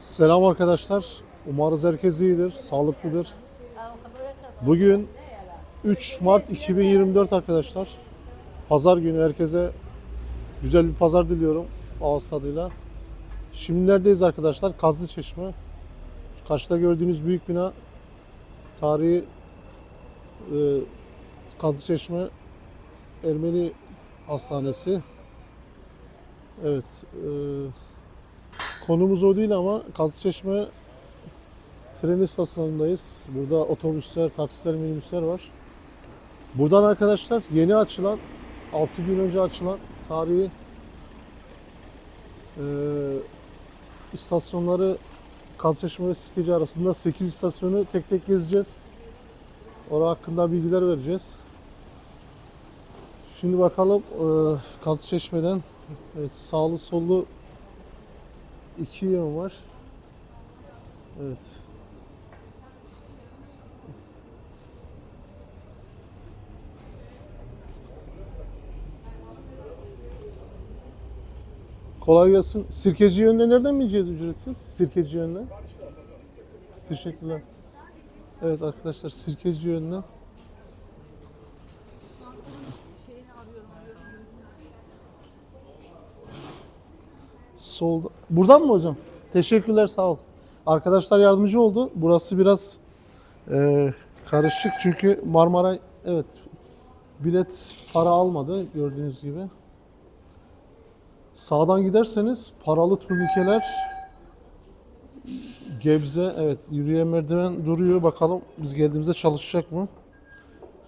Selam arkadaşlar. Umarız herkes iyidir, sağlıklıdır. Bugün 3 Mart 2024 arkadaşlar. Pazar günü herkese güzel bir pazar diliyorum ağız tadıyla. Şimdi neredeyiz arkadaşlar? Kazlı Çeşme. Karşıda gördüğünüz büyük bina tarihi e, Kazlı Çeşme Ermeni Hastanesi. Evet. E, Konumuz o değil ama Kazlıçeşme tren istasyonundayız. Burada otobüsler, taksiler, minibüsler var. Buradan arkadaşlar yeni açılan, 6 gün önce açılan tarihi e, istasyonları Kazlıçeşme ve Sirkeci arasında 8 istasyonu tek tek gezeceğiz. Orada hakkında bilgiler vereceğiz. Şimdi bakalım e, Kazlıçeşme'den evet, sağlı sollu iki yön var. Evet. Kolay gelsin. Sirkeci yönüne nereden bineceğiz ücretsiz? Sirkeci yönüne. Teşekkürler. Evet arkadaşlar Sirkeci yönüne. Solda. Buradan mı hocam? Teşekkürler sağ ol. Arkadaşlar yardımcı oldu. Burası biraz e, karışık çünkü Marmaray evet bilet para almadı gördüğünüz gibi. Sağdan giderseniz paralı turnikeler Gebze evet yürüyen merdiven duruyor. Bakalım biz geldiğimizde çalışacak mı?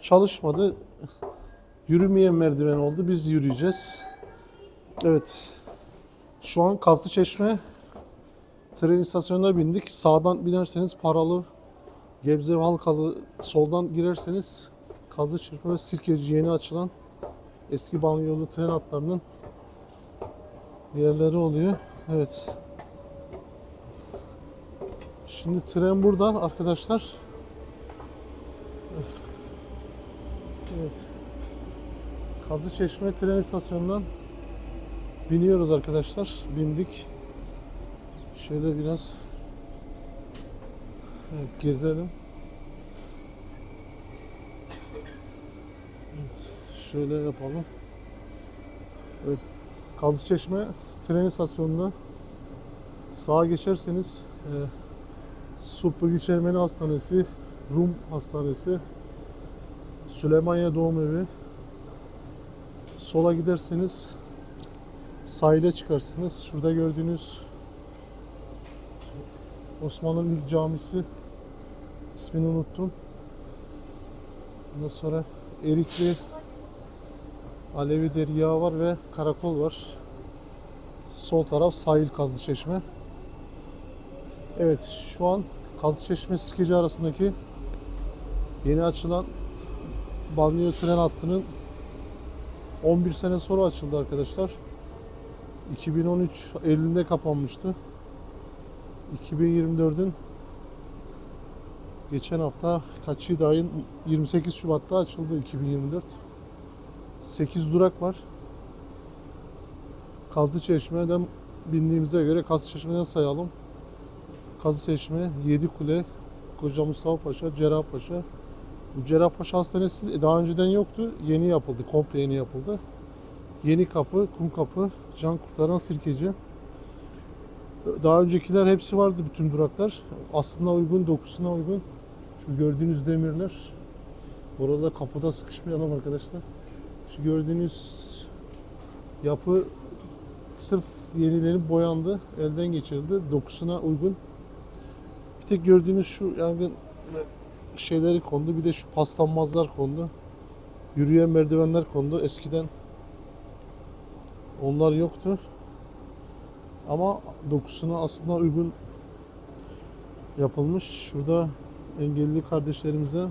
Çalışmadı. Yürümeyen merdiven oldu. Biz yürüyeceğiz. Evet. Şu an Kaslı Çeşme tren istasyonuna bindik. Sağdan binerseniz paralı Gebze Halkalı soldan girerseniz Kazlı Çeşme ve Sirkeci yeni açılan eski banyolu tren hatlarının yerleri oluyor. Evet. Şimdi tren burada arkadaşlar. Evet. Kazlı Çeşme tren istasyonundan Biniyoruz arkadaşlar. Bindik. Şöyle biraz evet, gezelim. Evet, şöyle yapalım. Evet. Kazlıçeşme tren istasyonunda sağa geçerseniz e, Supurgiç Ermeni Hastanesi, Rum Hastanesi, Süleymaniye Doğum Evi. Sola giderseniz sahile çıkarsınız. Şurada gördüğünüz Osmanlı'nın ilk camisi ismini unuttum. Ondan sonra Erikli Alevi Derya var ve karakol var. Sol taraf sahil Kazlı Çeşme. Evet şu an Kazlı Çeşme Sirkeci arasındaki yeni açılan banliyö tren hattının 11 sene sonra açıldı arkadaşlar. 2013 Eylül'de kapanmıştı. 2024'ün geçen hafta kaçıydı ayın 28 Şubat'ta açıldı 2024. 8 durak var. Kazlı Çeşme'den bindiğimize göre Kazlı Çeşme'den sayalım. Kazlı Çeşme, Yedikule, Koca Mustafa Paşa, Cerrahpaşa. Bu Cerrahpaşa Hastanesi daha önceden yoktu. Yeni yapıldı. Komple yeni yapıldı. Yeni Kapı, Kum Kapı, Can Kurtaran Sirkeci. Daha öncekiler hepsi vardı bütün duraklar. Aslında uygun, dokusuna uygun. Şu gördüğünüz demirler. Orada kapıda sıkışmayalım arkadaşlar. Şu gördüğünüz yapı sırf yenilenip boyandı, elden geçirildi. Dokusuna uygun. Bir tek gördüğünüz şu yangın şeyleri kondu. Bir de şu paslanmazlar kondu. Yürüyen merdivenler kondu. Eskiden onlar yoktu. Ama dokusuna aslında uygun yapılmış. Şurada engelli kardeşlerimize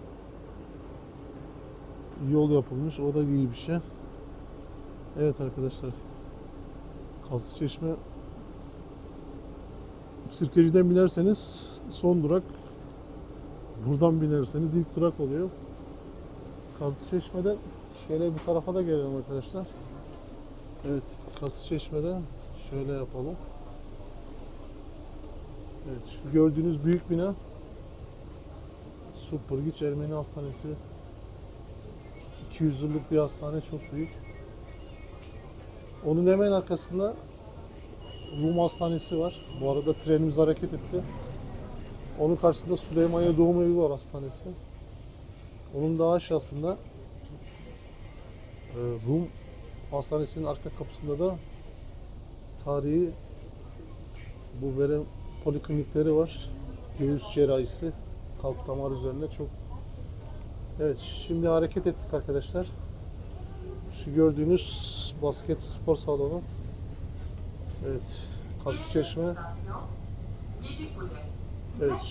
yol yapılmış. O da iyi bir şey. Evet arkadaşlar. Kaslı Çeşme Sirkeci'den binerseniz son durak. Buradan binerseniz ilk durak oluyor. Kazlı Çeşme'den şöyle bir tarafa da gelelim arkadaşlar. Evet, Kası Çeşme'de şöyle yapalım. Evet şu gördüğünüz büyük bina Supurgiç Ermeni Hastanesi 200 yıllık bir hastane çok büyük. Onun hemen arkasında Rum Hastanesi var. Bu arada trenimiz hareket etti. Onun karşısında Süleymaniye Doğum Evi var hastanesi. Onun daha aşağısında e, Rum Hastanesi'nin arka kapısında da tarihi bu verem poliklinikleri var. Göğüs cerrahisi, kalp damar üzerinde çok. Evet, şimdi hareket ettik arkadaşlar. Şu gördüğünüz basket spor salonu. Evet, Kazı Çeşme. Evet,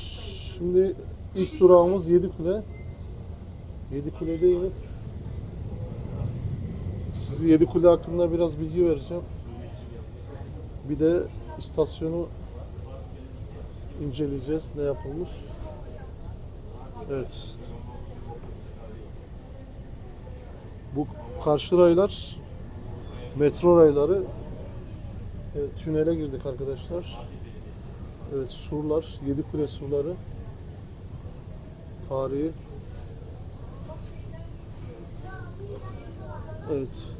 şimdi ilk durağımız Yedikule. Yedikule'de inip size Yedikule hakkında biraz bilgi vereceğim. Bir de istasyonu inceleyeceğiz ne yapılmış. Evet. Bu karşı raylar metro rayları. Evet, tünele girdik arkadaşlar. Evet surlar, yedi kule surları. Tarihi. Evet.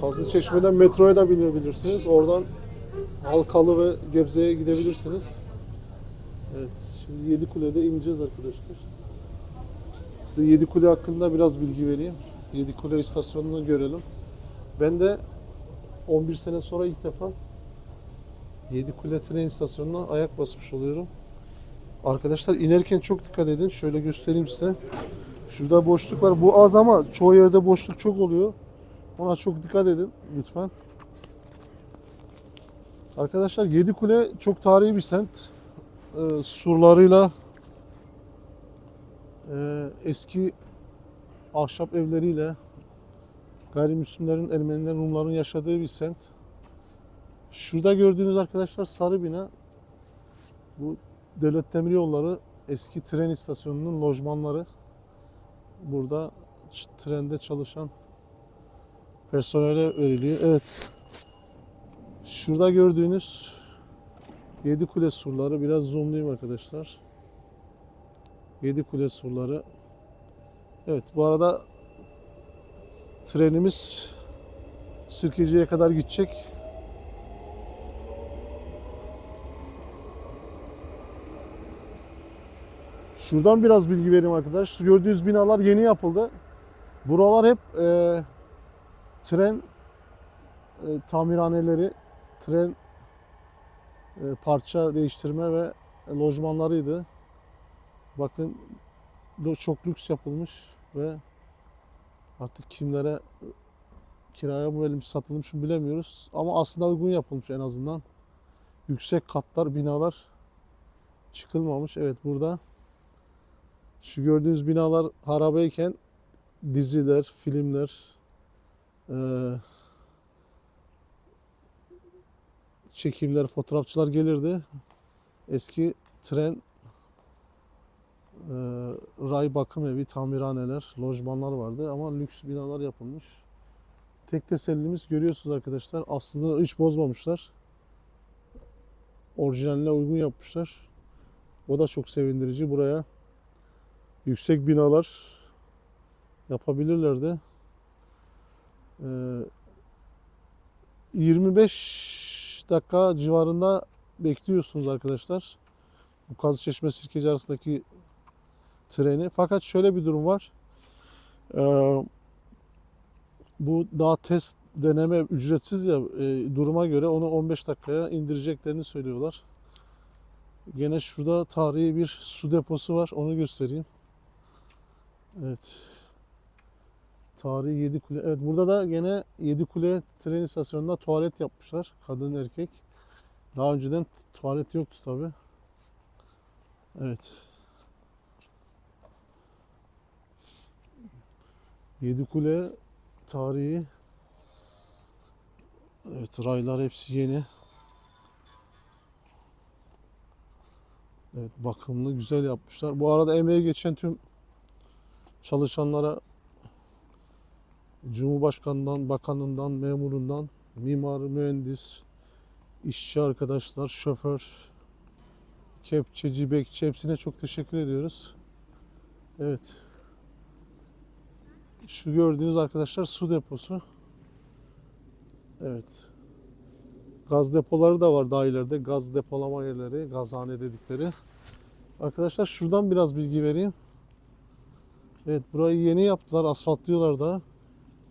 Kazlı Çeşme'den metroya da binebilirsiniz. Oradan Halkalı ve Gebze'ye gidebilirsiniz. Evet, şimdi Yedikule'de ineceğiz arkadaşlar. Size Yedikule hakkında biraz bilgi vereyim. Yedikule istasyonunu görelim. Ben de 11 sene sonra ilk defa Yedikule tren istasyonuna ayak basmış oluyorum. Arkadaşlar inerken çok dikkat edin. Şöyle göstereyim size. Şurada boşluk var. Bu az ama çoğu yerde boşluk çok oluyor. Ona çok dikkat edin lütfen. Arkadaşlar Yedikule çok tarihi bir semt. Ee, surlarıyla e, eski ahşap evleriyle gayrimüslimlerin, Ermenilerin, Rumların yaşadığı bir semt. Şurada gördüğünüz arkadaşlar sarı bina. Bu Devlet Demiryolları eski tren istasyonunun lojmanları. Burada trende çalışan personele veriliyor. Evet. Şurada gördüğünüz Yedi Kule surları biraz zoomlayayım arkadaşlar. Yedi Kule surları. Evet bu arada trenimiz Sirkeci'ye kadar gidecek. Şuradan biraz bilgi vereyim arkadaş. Gördüğünüz binalar yeni yapıldı. Buralar hep e, tren e, tamirhaneleri, tren e, parça değiştirme ve lojmanlarıydı. Bakın çok lüks yapılmış ve artık kimlere kiraya bu verilmiş satılmış mı bilemiyoruz. Ama aslında uygun yapılmış en azından. Yüksek katlar, binalar çıkılmamış. Evet burada şu gördüğünüz binalar harabeyken diziler, filmler, çekimler, fotoğrafçılar gelirdi. Eski tren, eee, ray bakım evi, tamirhaneler, lojmanlar vardı ama lüks binalar yapılmış. Tek tesellimiz görüyorsunuz arkadaşlar aslında hiç bozmamışlar. Orijinaline uygun yapmışlar. O da çok sevindirici. Buraya yüksek binalar yapabilirlerdi. Ee, 25 dakika civarında bekliyorsunuz arkadaşlar. Bu Kazıçeşme Sirkeci arasındaki treni. Fakat şöyle bir durum var. Ee, bu daha test deneme ücretsiz ya e, duruma göre onu 15 dakikaya indireceklerini söylüyorlar. Gene şurada tarihi bir su deposu var. Onu göstereyim. Evet. Tarihi Yedikule. Evet burada da gene Yedikule tren istasyonunda tuvalet yapmışlar. Kadın erkek. Daha önceden tuvalet yoktu tabi. Evet. Yedikule tarihi. Evet raylar hepsi yeni. Evet bakımlı güzel yapmışlar. Bu arada emeği geçen tüm çalışanlara Cumhurbaşkanından, bakanından, memurundan, mimarı, mühendis, işçi arkadaşlar, şoför, kepçeci, bekçi hepsine çok teşekkür ediyoruz. Evet. Şu gördüğünüz arkadaşlar su deposu. Evet. Gaz depoları da var daha ileride. Gaz depolama yerleri, gazhane dedikleri. Arkadaşlar şuradan biraz bilgi vereyim. Evet burayı yeni yaptılar, asfaltlıyorlar da.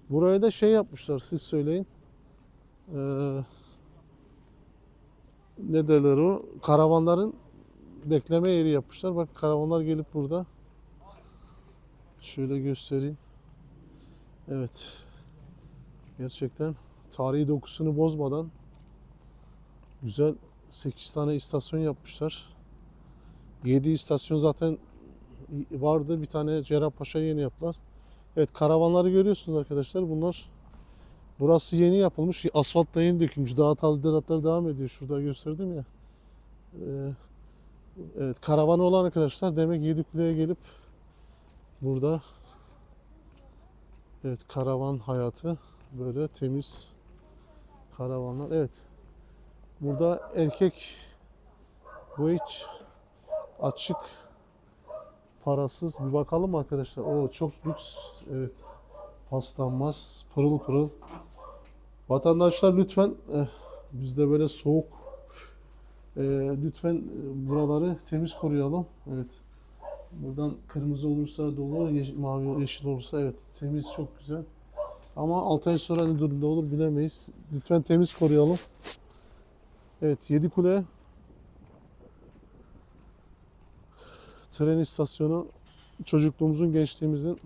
Buraya da şey yapmışlar, siz söyleyin. Ee, ne derler o? Karavanların bekleme yeri yapmışlar. Bak karavanlar gelip burada. Şöyle göstereyim. Evet. Gerçekten tarihi dokusunu bozmadan güzel 8 tane istasyon yapmışlar. 7 istasyon zaten vardı. Bir tane Cerrahpaşa yeni yaptılar. Evet karavanları görüyorsunuz arkadaşlar. Bunlar burası yeni yapılmış. Asfalt da yeni dökülmüş. Daha tadilatlar devam ediyor. Şurada gösterdim ya. Ee, evet karavan olan arkadaşlar demek Yedikule'ye gelip burada evet karavan hayatı böyle temiz karavanlar. Evet. Burada erkek bu hiç açık parasız bir bakalım arkadaşlar. O çok lüks. Evet. Paslanmaz. Pırıl pırıl. Vatandaşlar lütfen eh, bizde böyle soğuk eh, lütfen eh, buraları temiz koruyalım. Evet. Buradan kırmızı olursa dolu, mavi yeşil olursa evet temiz çok güzel. Ama 6 ay sonra ne durumda olur bilemeyiz. Lütfen temiz koruyalım. Evet Yedikule tren istasyonu çocukluğumuzun, gençliğimizin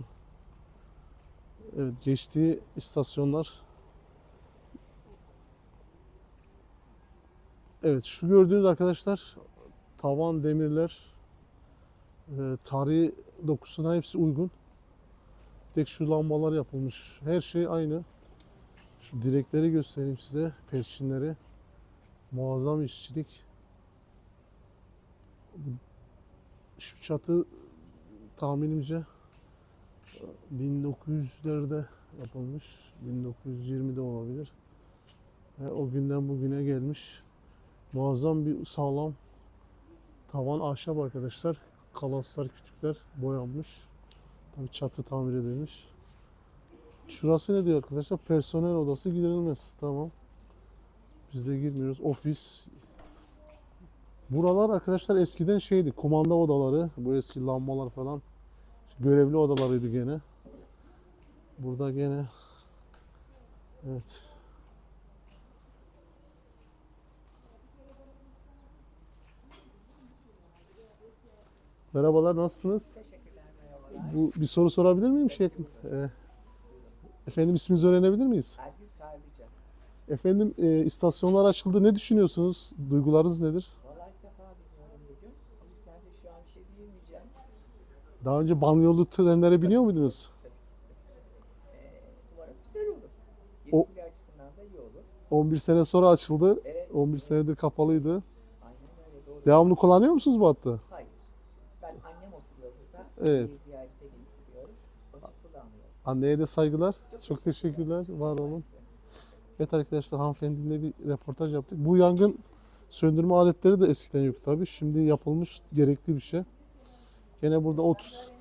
evet, geçtiği istasyonlar. Evet şu gördüğünüz arkadaşlar tavan demirler e, tarihi dokusuna hepsi uygun. Tek şu lambalar yapılmış. Her şey aynı. Şu direkleri göstereyim size. Perçinleri. Muazzam işçilik. Şu çatı tahminimce 1900'lerde yapılmış. 1920'de olabilir. Ve o günden bugüne gelmiş. Muazzam bir sağlam tavan ahşap arkadaşlar. Kalaslar, kütükler boyanmış. Tabii çatı tamir edilmiş. Şurası ne diyor arkadaşlar? Personel odası giderilmez. Tamam. Biz de girmiyoruz. Ofis. Buralar arkadaşlar eskiden şeydi. Kumanda odaları. Bu eski lambalar falan. Görevli odalarıydı gene. Burada gene Evet. Merhabalar, nasılsınız? Teşekkürler, merhabalar. Bu bir soru sorabilir miyim şey? Ee, efendim isminizi öğrenebilir miyiz? Ergül Karlıca. Efendim e, istasyonlar açıldı. Ne düşünüyorsunuz? Duygularınız nedir? Valla ilk defa biniyorum bugün. O yüzden de şu an bir şey diyemeyeceğim. Daha önce banyolu trenlere biniyor muydunuz? Ee, umarım güzel olur. O- Yetkili açısından da iyi olur. 11 sene sonra açıldı. Evet. 11 senedir kapalıydı. Aynen öyle doğru. Devamlı kullanıyor musunuz bu hattı? Hayır. Ben annem oturuyor burada. Evet. Anneyi ziyarete gelip gidiyorum. O çok kullanmıyor. Anneye de saygılar. Çok teşekkürler. Var olun. Mersi. Evet arkadaşlar hanımefendiyle bir röportaj yaptık. Bu yangın söndürme aletleri de eskiden yok tabii. Şimdi yapılmış gerekli bir şey. Gene burada 30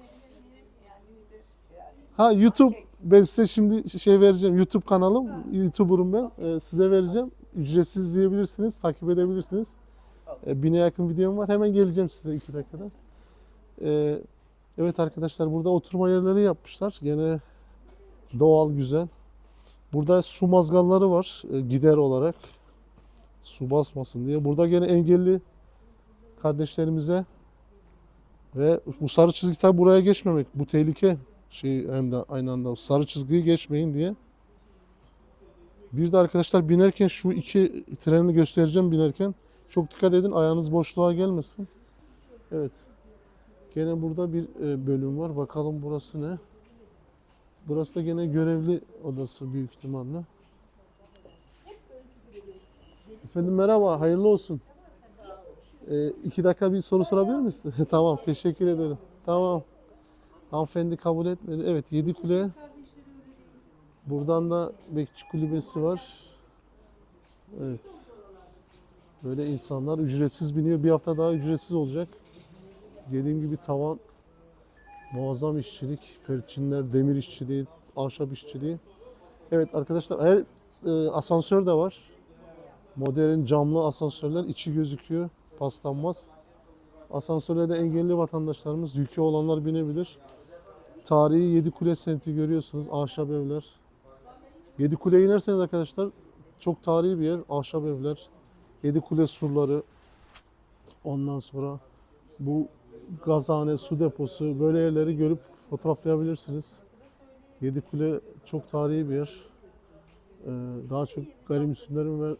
Yani nedir? Biraz Ha YouTube ben size şimdi şey vereceğim. YouTube kanalım. YouTuber'ım ben. Ee, size vereceğim. Ücretsiz izleyebilirsiniz. Takip edebilirsiniz. Ee, bine yakın videom var. Hemen geleceğim size iki dakikada. Ee, evet arkadaşlar burada oturma yerleri yapmışlar. Gene doğal güzel. Burada su mazgalları var. e, gider olarak. Su basmasın diye. Burada gene engelli kardeşlerimize ve bu sarı çizgi tabi buraya geçmemek. Bu tehlike şey hem de aynı anda sarı çizgiyi geçmeyin diye. Bir de arkadaşlar binerken şu iki treni göstereceğim binerken. Çok dikkat edin ayağınız boşluğa gelmesin. Evet. Gene burada bir e, bölüm var. Bakalım burası ne? Burası da gene görevli odası büyük ihtimalle. Efendim merhaba, hayırlı olsun. E, iki dakika bir soru sorabilir miyiz? tamam, teşekkür ederim. Tamam. Hanımefendi kabul etmedi. Evet, yedi kule. Buradan da bekçi kulübesi var. Evet. Böyle insanlar ücretsiz biniyor. Bir hafta daha ücretsiz olacak. Dediğim gibi tavan muazzam işçilik, perçinler, demir işçiliği, ahşap işçiliği. Evet arkadaşlar her e, asansör de var. Modern camlı asansörler içi gözüküyor. Paslanmaz. Asansörlerde engelli vatandaşlarımız, yükü olanlar binebilir. Tarihi Yedikule semti görüyorsunuz. Ahşap evler. Yedikule'ye inerseniz arkadaşlar çok tarihi bir yer. Ahşap evler. Yedikule surları. Ondan sonra bu gazhane, su deposu böyle yerleri görüp fotoğraflayabilirsiniz. Yedikule çok tarihi bir yer. Ee, daha çok gayrimüslimlerin ve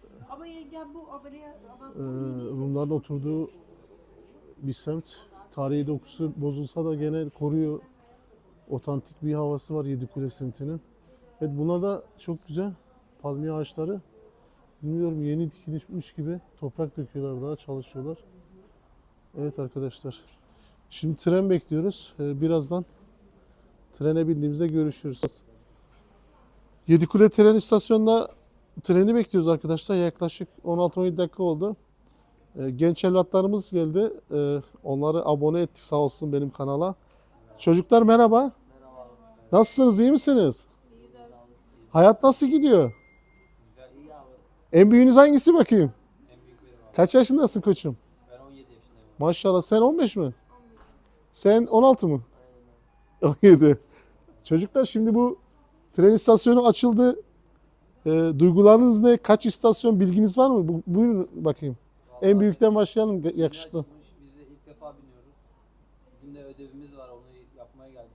e, Rumların oturduğu bir semt. Tarihi dokusu bozulsa da gene koruyor. Otantik bir havası var Yedikule semtinin. Evet bunlar da çok güzel. Palmiye ağaçları. Bilmiyorum yeni dikilmiş gibi toprak döküyorlar daha çalışıyorlar. Evet arkadaşlar. Şimdi tren bekliyoruz. Ee, birazdan trene bindiğimizde görüşürüz. Yedikule tren istasyonunda treni bekliyoruz arkadaşlar. Yaklaşık 16-17 dakika oldu. Ee, genç evlatlarımız geldi. Ee, onları abone ettik sağ olsun benim kanala. Çocuklar merhaba. Nasılsınız? iyi misiniz? Hayat nasıl gidiyor? En büyüğünüz hangisi bakayım? Kaç yaşındasın koçum? Ben 17 yaşındayım. Maşallah sen 15 mi? Sen 16 mı? 17. Çocuklar şimdi bu tren istasyonu açıldı. Ee, duygularınız ne? Kaç istasyon bilginiz var mı? Bu, buyurun bakayım. En büyükten başlayalım ge- yakışıklı. Yakışıklı. Biz de ilk defa biniyoruz. Bizim de ödevimiz var onu yapmaya geldik.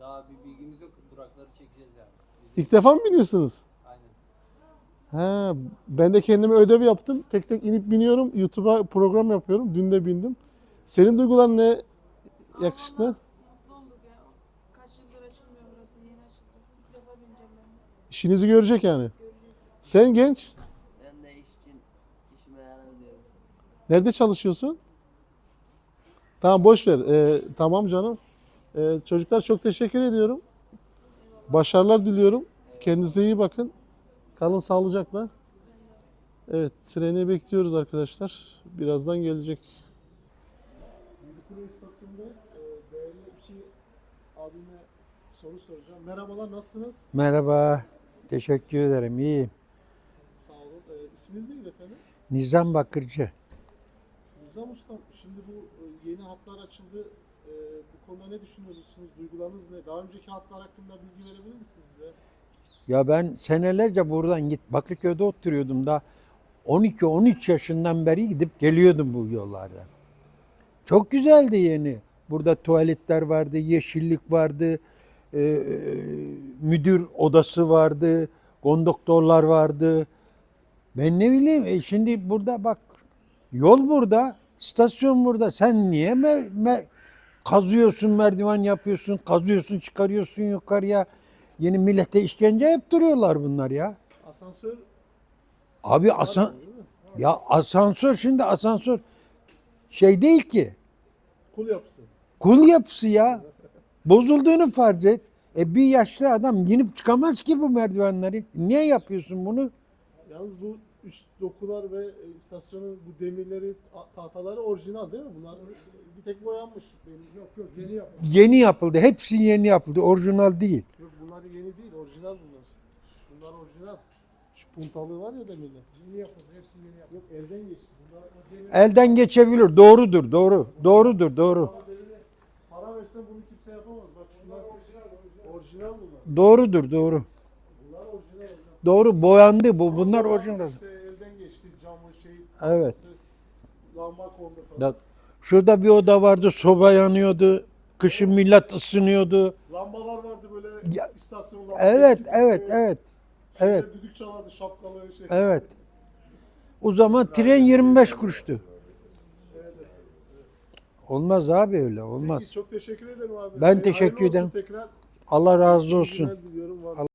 Daha bir bilgimiz yok. Durakları çekeceğiz yani. Biz İlk defa mı biniyorsunuz? Aynen. He, ben de kendime ödev yaptım. Tek tek inip biniyorum. YouTube'a program yapıyorum. Dün de bindim. Senin duyguların ne yakışıklı? mutlu olduk ya. Kaç yıldır açılmıyor burası. Yeni açıldı. İlk defa bineceğim ben de. İşinizi görecek yani. Sen genç. Ben de iş için işime yarar diyorum. Nerede çalışıyorsun? Tamam boş ver. Ee, tamam canım. Ee, çocuklar çok teşekkür ediyorum. Başarılar diliyorum. Kendinize iyi bakın. Kalın sağlıcakla. Evet, treni bekliyoruz arkadaşlar. Birazdan gelecek. Yedikule istasyonundayız. Değerli iki abime soru soracağım. Merhabalar, nasılsınız? Merhaba, teşekkür ederim. İyiyim. Sağ olun. Ee, isminiz neydi efendim? Nizam Bakırcı. Nizam Ustam, şimdi bu e, yeni hatlar açıldı. E, Bu konuda ne düşünüyorsunuz? Duygularınız ne? Daha önceki hatlar hakkında bilgi verebilir misiniz bize? Ya ben senelerce buradan git Bakırköy'de oturuyordum da 12-13 yaşından beri gidip geliyordum bu yollardan. Çok güzeldi yeni. Burada tuvaletler vardı, yeşillik vardı, e, müdür odası vardı, konduktorlar vardı. Ben ne bileyim, e şimdi burada bak yol burada, istasyon burada. Sen niye me- me- kazıyorsun, merdiven yapıyorsun, kazıyorsun, çıkarıyorsun yukarıya. Yeni millete işkence yaptırıyorlar bunlar ya. Asansör Abi asan ya asansör şimdi asansör şey değil ki. Kul yapısı. Kul yapısı ya. Bozulduğunu farz et. E bir yaşlı adam inip çıkamaz ki bu merdivenleri. Niye yapıyorsun bunu? Yalnız bu üst dokular ve e, istasyonun bu demirleri, ta- tahtaları orijinal değil mi? Bunlar bir tek boyanmış. Yok yok yeni yapılmış. Yeni yapıldı. Hepsi yeni yapıldı. Orijinal değil. Yok bunlar yeni değil, orijinal bunlar. Şunlar orijinal. Şu puntalığı var ya demirler. Yeni yapıldı, hepsi yeni yapıldı. Yok elden geçti. Bunlar. Elden geçebilir. Doğrudur. Doğru. Doğrudur. Doğru. Versen bunu kimse yapamaz. Bak şunlar orijinal, orijinal bunlar. Doğrudur. Doğru. Bunlar orijinal. Doğru. Boyandı bu. Bunlar orijinal. İşte elden geçti camı şey. Evet. Lamba kondu falan. Bak, Şurada bir oda vardı. Soba yanıyordu. Kışın millet ısınıyordu. Lambalar vardı böyle Ya- istasyon lambası. Evet. Böyle Evet. Evet. evet. Düdük çalardı şapkalı şey. Evet. O zaman tren 25 kuruştu. Olmaz abi öyle olmaz. Peki, çok teşekkür ederim abi. Ben teşekkür hayırlı olsun ederim. Tekrar Allah razı olsun. günler diliyorum. Var-